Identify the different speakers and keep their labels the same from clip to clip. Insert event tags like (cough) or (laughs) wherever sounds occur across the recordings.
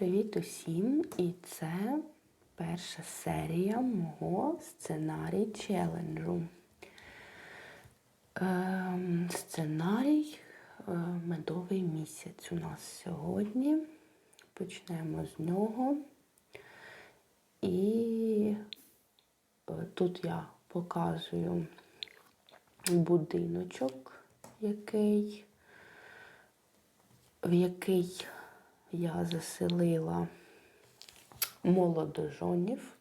Speaker 1: Привіт усім! І це перша серія мого сценарій челенджу. Ем, сценарій е, медовий місяць у нас сьогодні. Почнемо з нього. І е, тут я показую будиночок, який, в який я заселила молодожонів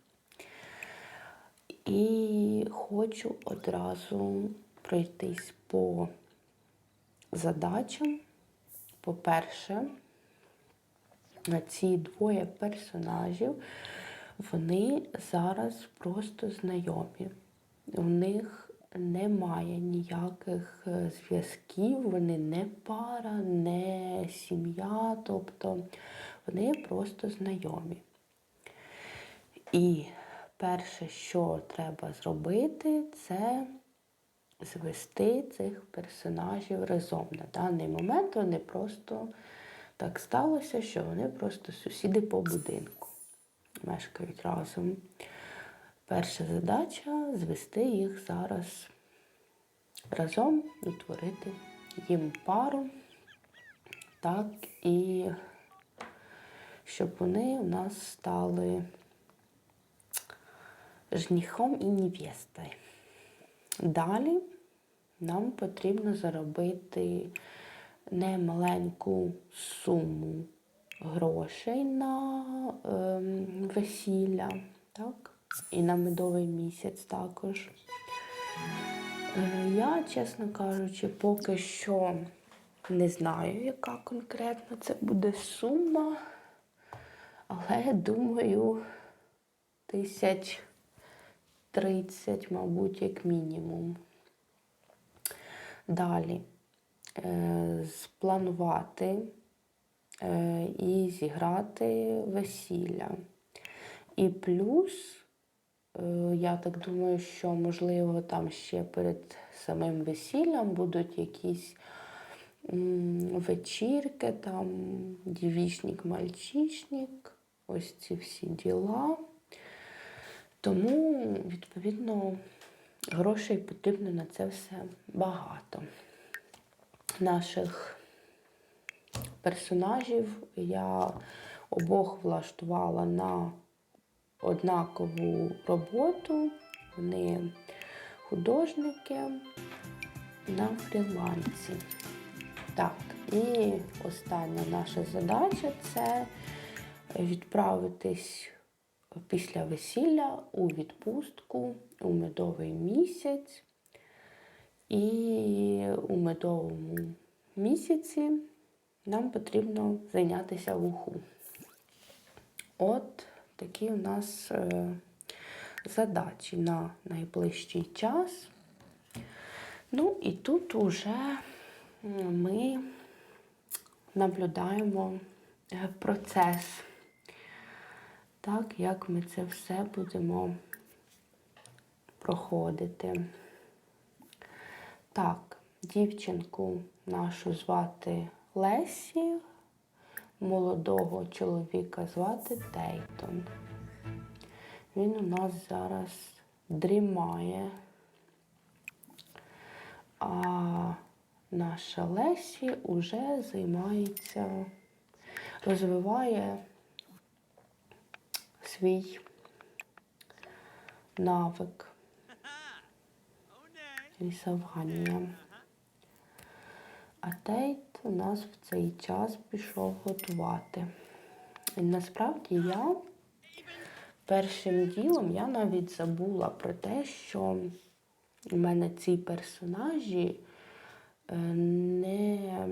Speaker 1: і хочу одразу пройтись по задачам. По-перше, ці двоє персонажів, вони зараз просто знайомі. У них немає ніяких е, зв'язків, вони не пара, не сім'я, тобто вони просто знайомі. І перше, що треба зробити, це звести цих персонажів разом. На даний момент вони просто так сталося, що вони просто сусіди по будинку мешкають разом. Перша задача звести їх зараз разом, утворити їм пару, так і щоб вони у нас стали жнихом і невестою. Далі нам потрібно заробити немаленьку суму грошей на ем, весілля, так? І на медовий місяць також. Е, Я, чесно кажучи, поки що не знаю, яка конкретно це буде сума, але думаю, тисяч 30, мабуть, як мінімум. Далі е, спланувати е, і зіграти весілля. І плюс, я так думаю, що можливо там ще перед самим весіллям будуть якісь вечірки, там дівічник, мальчишник, ось ці всі діла. Тому, відповідно, грошей потрібно на це все багато. Наших персонажів я обох влаштувала на однакову роботу. Вони художники на фрілансі. Так, і остання наша задача це відправитись після весілля у відпустку у медовий місяць. І у медовому місяці нам потрібно зайнятися вуху. От такі у нас е, задачі на найближчий час. Ну і тут уже ми наблюдаємо е, процес, так, як ми це все будемо проходити. Так, дівчинку нашу звати Лесі, молодого чоловіка звати Тейтон. Він у нас зараз дрімає. А наша Лесі уже займається, розвиває свій навик рисування. А Тейт у нас в цей час пішов готувати. І насправді я першим ділом я навіть забула про те, що у мене ці персонажі е, не,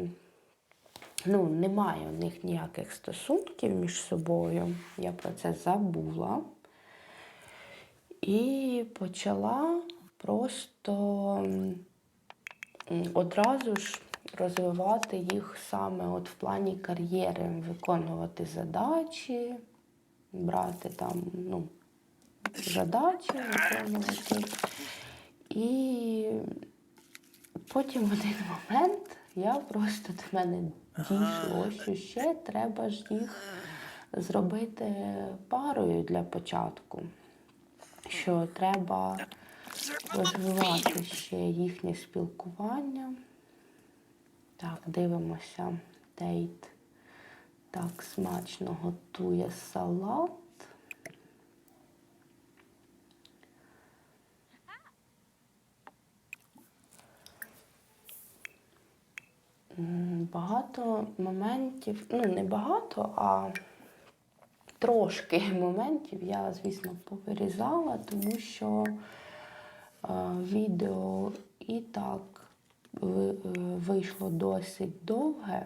Speaker 1: ну, немає у них ніяких стосунків між собою. Я про це забула. І почала просто одразу ж розвивати їх саме от в плані кар'єри, виконувати задачі, брати там, ну, задачі, виконувати. І потім в один момент я просто до мене дійшло, що ще треба ж їх зробити парою для початку, що треба розвивати ще їхнє спілкування. Так, дивимося. Тейт так смачно готує салат. Багато моментів, ну не багато, а трошки (laughs) моментів я, звісно, повирізала, тому що е, відео і так вийшло досить довге,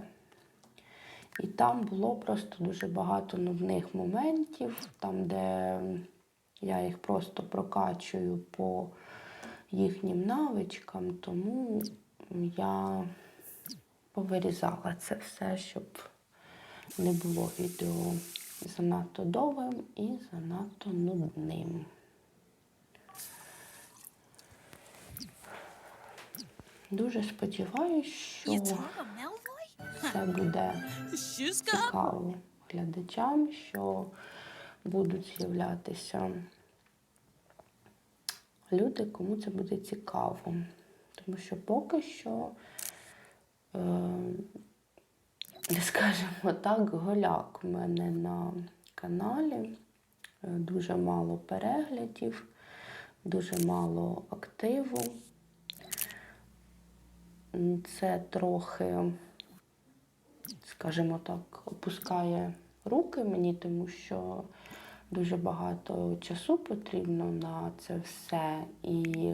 Speaker 1: і там було просто дуже багато нудних моментів, там, де я їх просто прокачую по їхнім навичкам, тому я повирізала це все, щоб не було відео занадто довгим і занадто нудним. Дуже сподіваюся, що це буде цікаво глядачам, що будуть з'являтися люди, кому це буде цікаво. Тому що поки що, е, скажімо так, голяк у мене на каналі. Е, Дуже мало переглядів, дуже мало активу. Це трохи скажімо так, опускає руки мені, тому що дуже багато часу потрібно на це все. І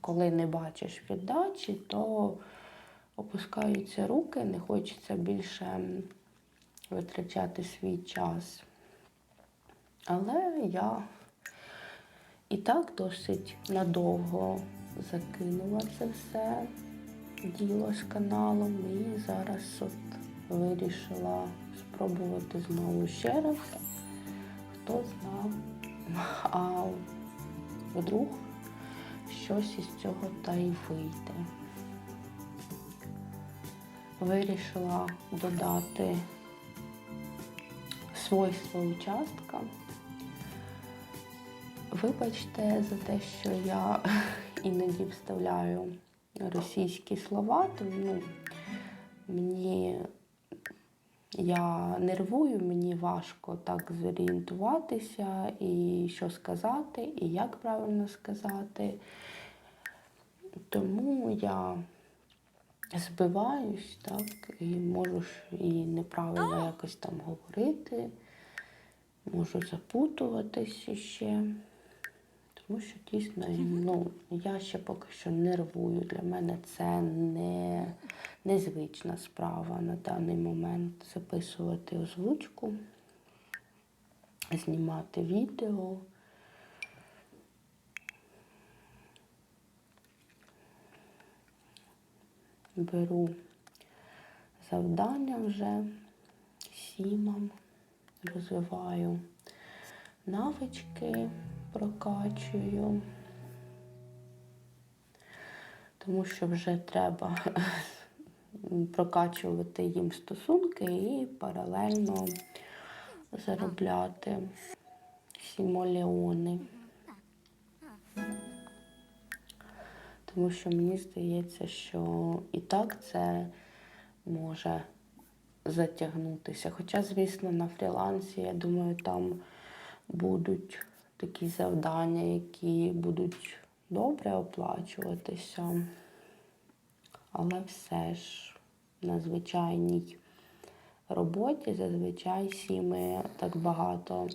Speaker 1: коли не бачиш віддачі, то опускаються руки, не хочеться більше витрачати свій час. Але я і так досить надовго закинула це все діло з каналом і зараз от вирішила спробувати знову ще раз. Хто знав, а вдруг щось із цього та й вийде. Вирішила додати свойства участка. Вибачте за те, що я (laughs) іноді вставляю російські слова, тому мені я нервую, мені важко так зорієнтуватися і що сказати, і як правильно сказати. Тому я збиваюсь, так, і можу і неправильно якось там говорити, можу запутуватися ще. Тому що дійсно, ну, я ще поки що нервую. Для мене це не незвична справа на даний момент записувати озвучку, знімати відео. Беру завдання вже сімам, розвиваю навички, прокачую, тому що вже треба (laughs) прокачувати їм стосунки і паралельно заробляти сімолеони. Тому що мені здається, що і так це може затягнутися. Хоча, звісно, на фрілансі, я думаю, там будуть такі завдання, які будуть добре оплачуватися. Але все ж на звичайній роботі зазвичай сіми так багато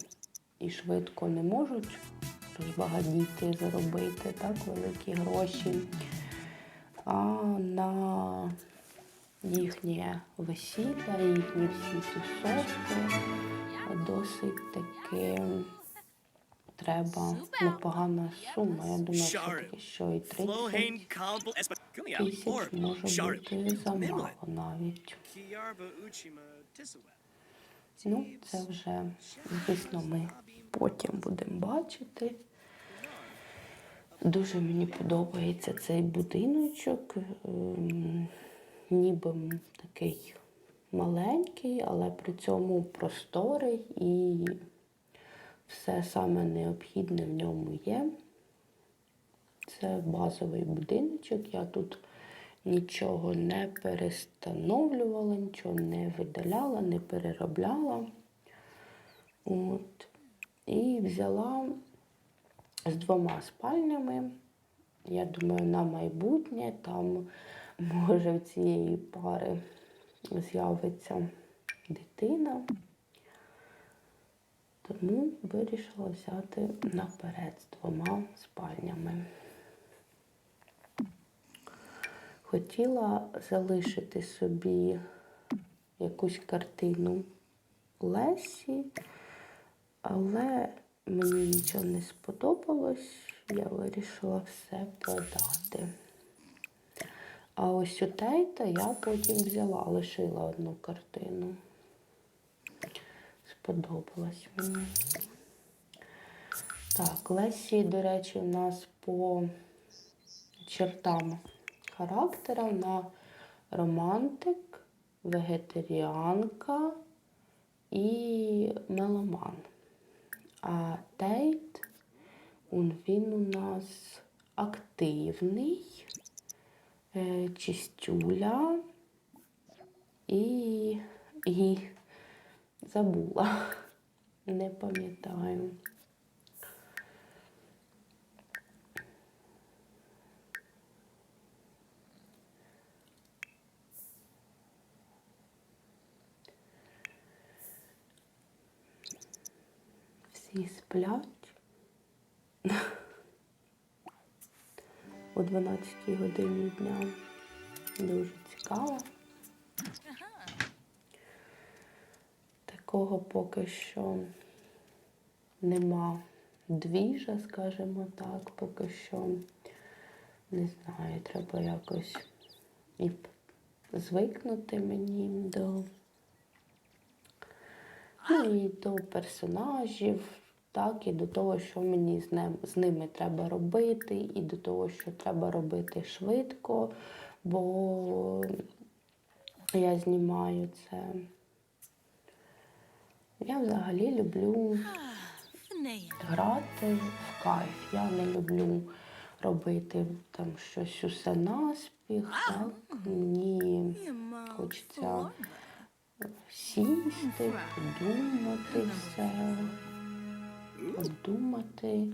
Speaker 1: і швидко не можуть розбагатіти, заробити так великі гроші. А на їхнє весілля, їхні всі тусовки досить таки треба непогана сума. Я думаю, все-таки, що і 30
Speaker 2: Flohane
Speaker 1: тисяч може бути замало навіть. Ну, це вже, звісно, ми потім будемо бачити. Дуже мені подобається цей будиночок. Ем, Ніби такий маленький, але при цьому просторий і все саме необхідне в ньому є. Це базовий будиночок. Я тут нічого не перестановлювала, нічого не видаляла, не переробляла. От. І взяла з двома спальнями. Я думаю, на майбутнє там може в цієї пари з'явиться дитина. Тому вирішила взяти наперед з двома спальнями. Хотіла залишити собі якусь картину Лесі, але мені нічого не сподобалось. Я вирішила все продати. А ось у Тейта я потім взяла, лишила одну картину. Сподобалась мені. Так, Лесі, до речі, у нас по чертам характера вона романтик, вегетаріанка і меломан. А Тейт, він у нас активний, е, чистюля і, і забула. Не пам'ятаю. Всі сплять. О 12 годині дня. Дуже цікаво. Такого поки що нема двіжа, скажімо так, поки що не знаю, треба якось і звикнути мені до, ну, і до персонажів, так, і до того, що мені з, ним, з ними треба робити, і до того, що треба робити швидко, бо я знімаю це. Я взагалі люблю грати в кайф. Я не люблю робити там щось усе наспіх. Так? Мені хочеться сісти, подумати все, обдумати,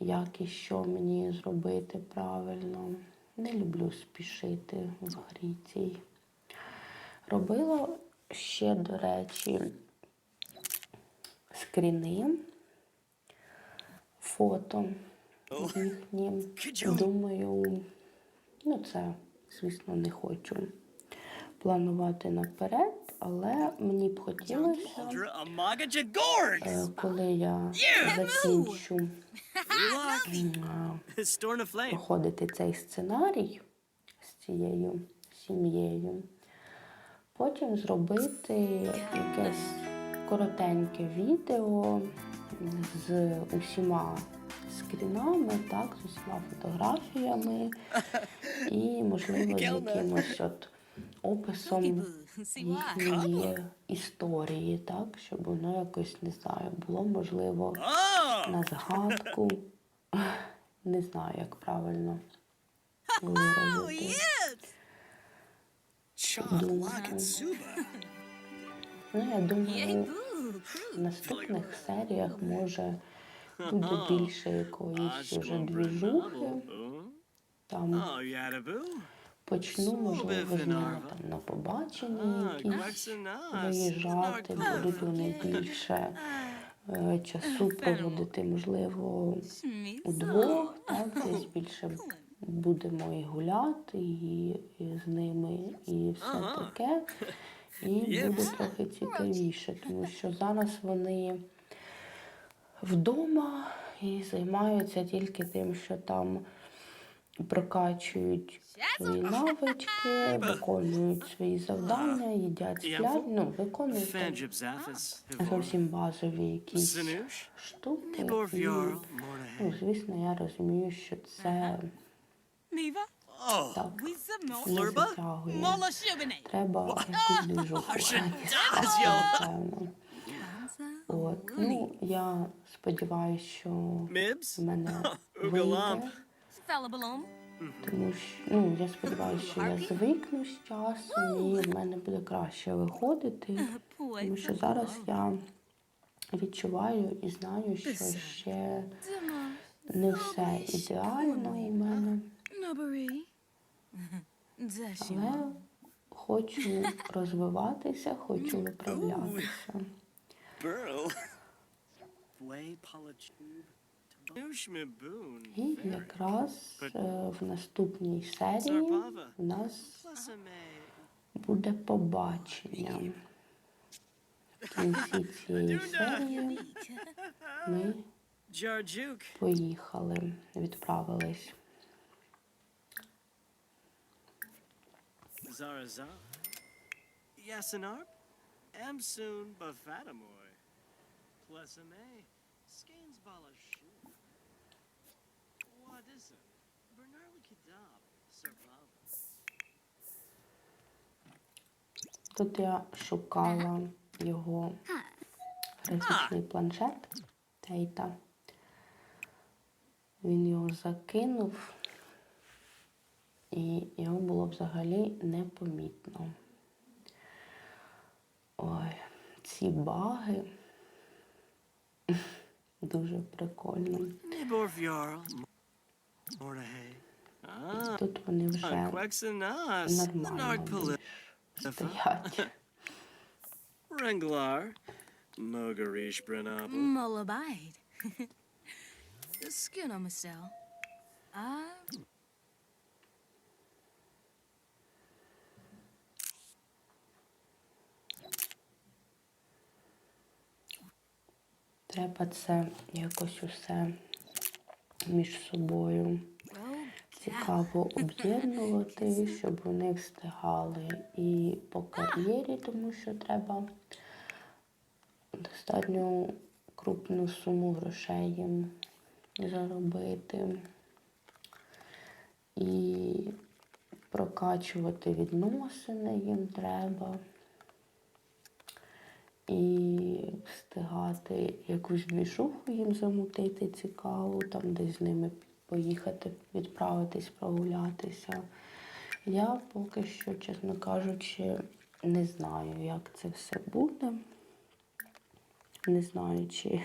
Speaker 1: як і що мені зробити правильно. Не люблю спішити в грі цій. Робила ще, до речі, скріни, фото їхні. Думаю, ну це, звісно, не хочу планувати наперед, але мені б хотілося, е, коли я закінчу проходити цей сценарій з цією сім'єю, потім зробити якесь коротеньке відео з усіма скрінами, так, з усіма фотографіями і, можливо, з якимось от описом їхньої історії, так, щоб воно якось, не знаю, було можливо на згадку. Не знаю, як правильно виразити.
Speaker 3: yes.
Speaker 1: Ну, я думаю, в наступних серіях може буде більше якоїсь уже двіжухи. Там почну, можливо, з ними там на побачення якісь виїжджати, будуть вони більше е, часу проводити, можливо, удвох, так, десь більше будемо і гуляти, і, і з ними, і все таке. І буде трохи цікавіше, тому що зараз вони вдома і займаються тільки тим, що там прокачують свої навички, виконують свої завдання, їдять сплять, ну, виконують зовсім базові якісь штуки. І, ну, звісно, я розумію, що це Так.
Speaker 3: Mola Shubini.
Speaker 1: Треба якусь движуху.
Speaker 2: Dazzle.
Speaker 1: От, ну, я сподіваюся, що в мене вийде. Тому що ну, я сподіваюся, що я звикну з часом і в мене буде краще виходити. Тому що зараз я відчуваю і знаю, що ще не все ідеально у мене. Але хочу розвиватися, хочу виправлятися. І якраз е, в наступній серії у нас буде побачення. В кінці (laughs) цієї серії ми поїхали, відправились.
Speaker 2: Zaraza. Yasinarp. Amsoon Bafatamoy. Plasame. Skanes Balashu. Wadisa. Bernarli Kidab. Zarbava.
Speaker 1: Тут я шукала його графічний планшет Тейта. Він його закинув, і його було взагалі непомітно. Ой, ці баги дуже прикольно.
Speaker 2: Ah.
Speaker 1: Тут вони вже нормально стоять.
Speaker 2: Brenabel.
Speaker 3: Skin on myself. Ah.
Speaker 1: Треба це якось усе між собою цікаво об'єднувати, щоб вони встигали і по кар'єрі, тому що треба достатньо крупну суму грошей їм заробити. І прокачувати відносини їм треба. І встигати якусь двіжуху їм замутити цікаву, там десь з ними поїхати, відправитись, прогулятися. Я поки що, чесно кажучи, не знаю, як це все буде. Не знаю, чи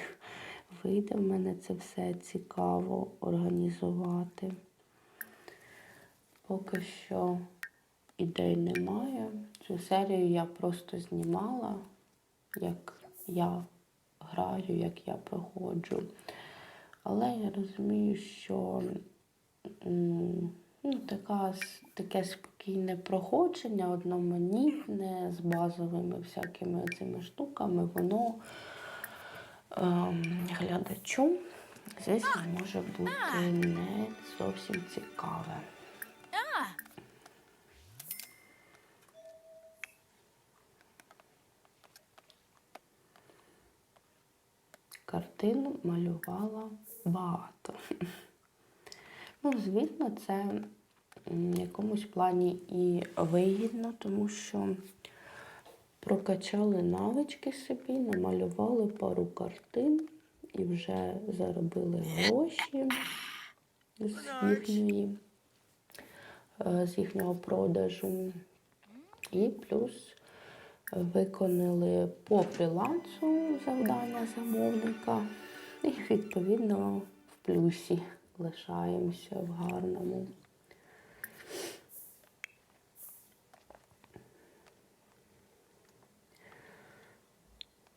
Speaker 1: вийде в мене це все цікаво організувати. Поки що ідей немає. Цю серію я просто знімала, як я граю, як я проходжу. Але я розумію, що ну, така, таке спокійне проходження, одноманітне, з базовими всякими цими штуками, воно ем, глядачу, звісно, може бути не зовсім цікаве. Картину малювала багато. Ну, звісно, це в якомусь плані і вигідно, тому що прокачали навички собі, намалювали пару картин і вже заробили гроші з їхньої, е, з їхнього продажу. І плюс виконали по фрілансу завдання замовника. І відповідно в плюсі лишаємося в гарному.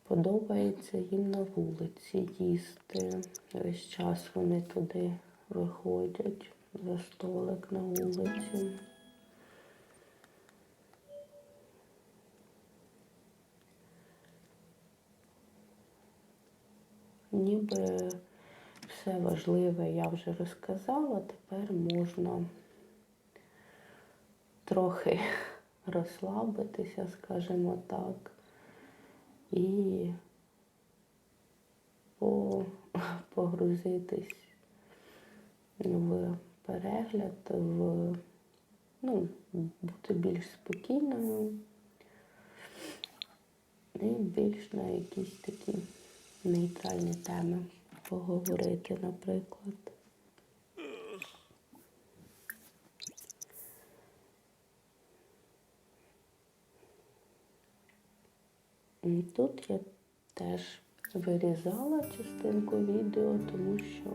Speaker 1: Подобається їм на вулиці їсти. Весь час вони туди виходять за столик на вулиці. Ніби все важливе я вже розказала, тепер можна трохи (laughs) розслабитися, скажімо так, і (laughs) погрузитись в перегляд, в ну, бути більш спокійною і більш на якісь такі нейтральні теми поговорити, наприклад. Тут я теж вирізала частинку відео, тому що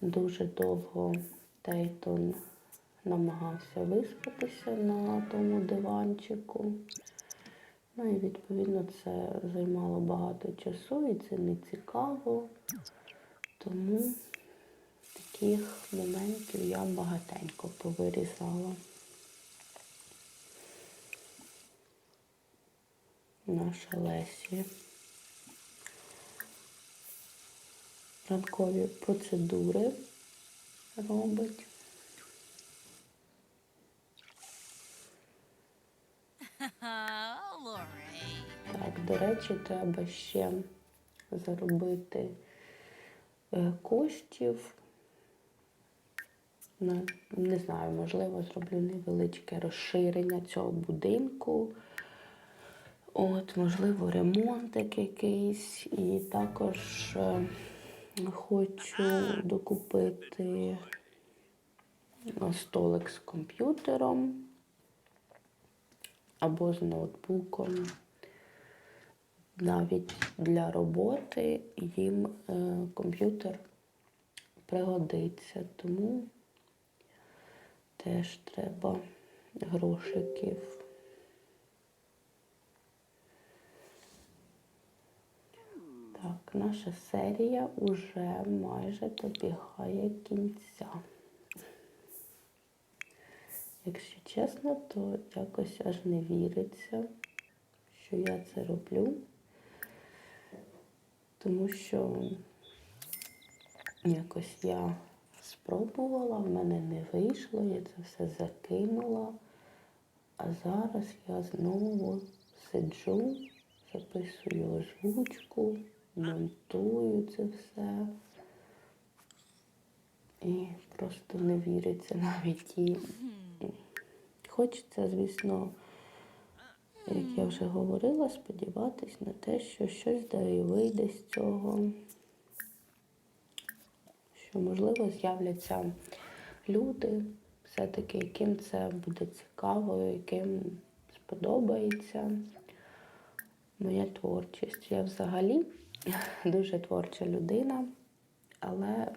Speaker 1: дуже довго Тейтон намагався виспатися на тому диванчику. Ну і відповідно це займало багато часу і це не цікаво. Тому таких моментів я багатенько повирізала. Наша Лесі. Ранкові процедури робить. Так, до речі, треба ще заробити е, коштів. Не знаю, можливо, зроблю невеличке розширення цього будинку. От, можливо, ремонтик якийсь. І також е, хочу докупити столик з комп'ютером або з ноутбуком. Навіть для роботи їм е, комп'ютер пригодиться, тому теж треба грошиків. Так, наша серія уже майже добігає кінця. Якщо чесно, то якось аж не віриться, що я це роблю. Тому що якось я спробувала, в мене не вийшло, я це все закинула. А зараз я знову сиджу, записую озвучку, монтую це все. І просто не віриться навіть і хочеться, звісно, як я вже говорила, сподіватись на те, що щось да і вийде з цього. Що, можливо, з'являться люди, все-таки, яким це буде цікаво, яким сподобається моя творчість. Я взагалі (laughs) дуже творча людина, але,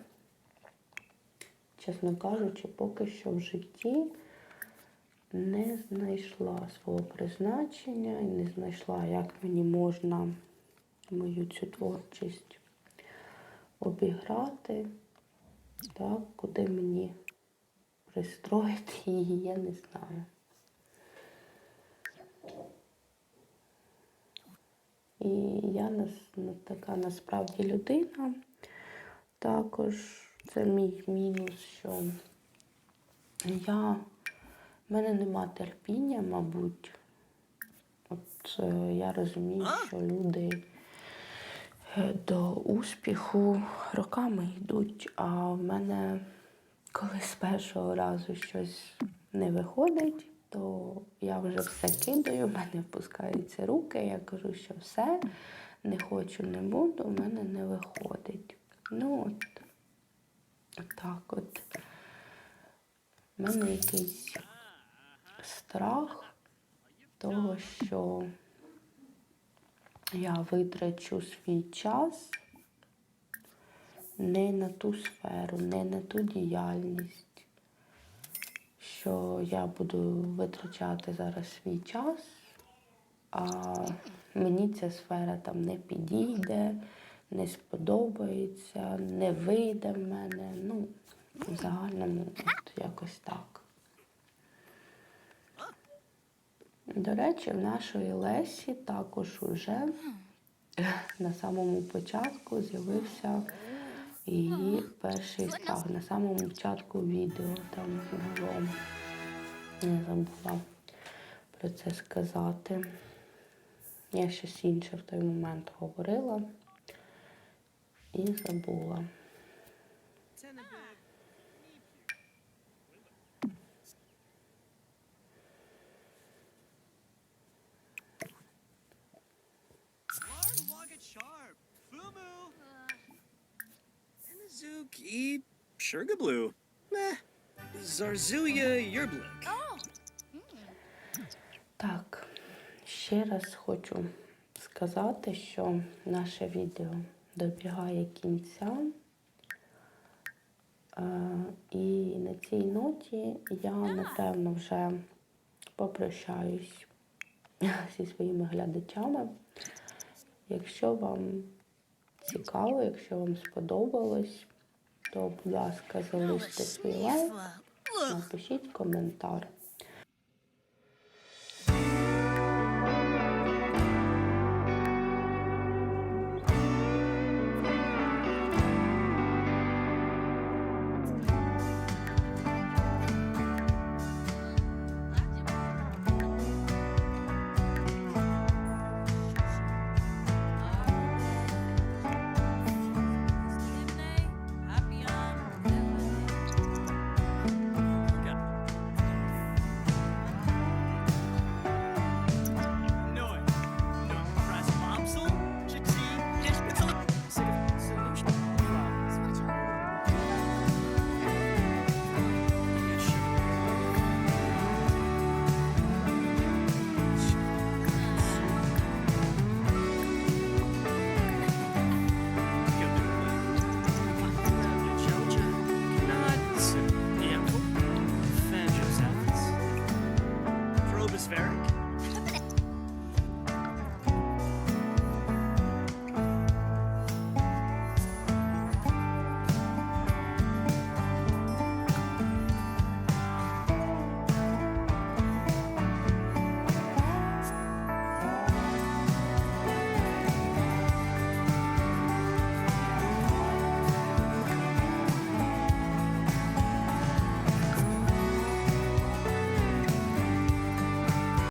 Speaker 1: чесно кажучи, поки що в житті не знайшла свого призначення і не знайшла, як мені можна мою цю творчість обіграти, так, куди мені пристроїти її, я не знаю. І я ну, така насправді людина. Також це мій мінус, що я, в мене нема терпіння, мабуть. От е, я розумію, що люди е, до успіху роками йдуть, а в мене, коли з першого разу щось не виходить, то я вже все кидаю, в мене впускаються руки, я кажу, що все, не хочу, не буду, в мене не виходить. Ну от, так от. У мене якийсь страх того, що я витрачу свій час не на ту сферу, не на ту діяльність, що я буду витрачати зараз свій час, а мені ця сфера там не підійде, не сподобається, не вийде в мене. Ну, в загальному от якось так. До речі, в нашої Лесі також уже на самому початку з'явився її перший страх. На самому початку відео там було. Не забула про це сказати. Я щось інше в той момент говорила і забула.
Speaker 2: Sugarblue. Meh. Zarzuya, Yerblik.
Speaker 3: Oh,
Speaker 1: Так, ще раз хочу сказати, що наше відео добігає кінця. Е, І на цій ноті я, напевно, вже попрощаюсь (laughs) зі своїми глядачами. Якщо вам цікаво, якщо вам сподобалось, то, будь ласка, залиште свій лайк, напишіть коментар.